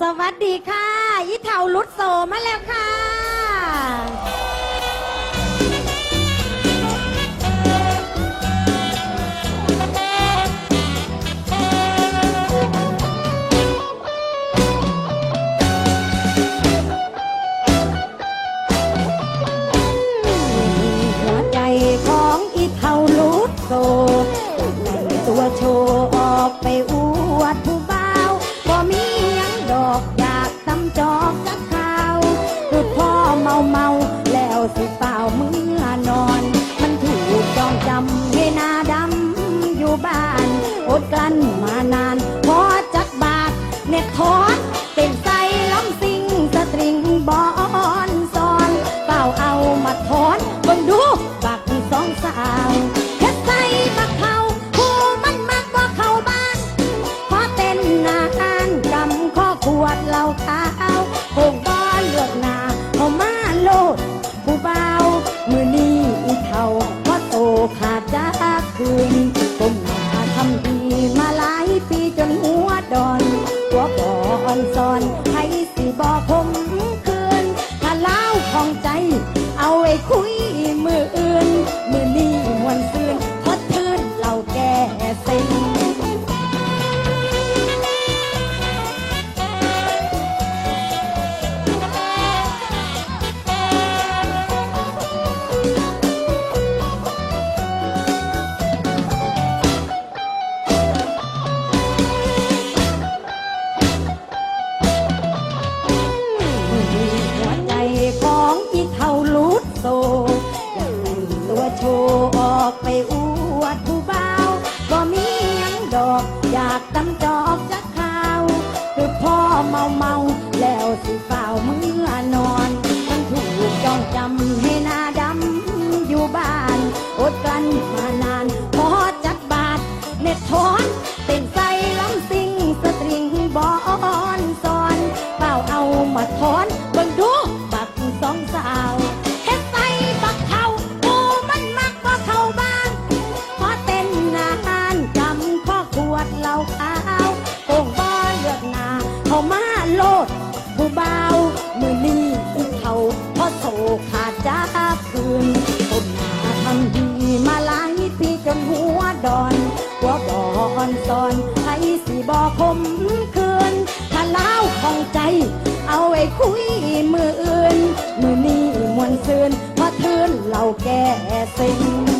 สวัสดีค่ะ ยิเท่าลุดโซมาแล้วค่ะ เมื่อนอน มันถูกจองจำให้นาดำอยู่บ้าน อดกลั้นมานาน พอจักบาทเน็ตทอนเป็นไซล้ำซิงสตริงบอนซอนเปล่าเอามาถอนเบิ่งดูบักสองสาวเฮ็ดใส่บักเขาผู้มันมากกว่าเขาบ้านขอเต้นนานกำข้อขวดเหล้าขา อกอยากตำจอกจักข่าวคือพ่อเมาเมาแล้วสิเฝ้าเมื่อนอนมันถูกจองจำให้หน้าดำอยู่บ้าน อดกลั้นมานานพอจักบาทเน็ตถอน เข้ามาโลดผู้เบามือนี้เขาพอโซขาดจากคืนต้นหาทำดีมาหลายปีจนหัวดอนหัวบ่อนซอนให้สิบ่คมคืนถ้าเล่าของใจ เอาไว้คุยมืออื่น มือนี้มวนซืนพอทืนเราแก่สิ่ง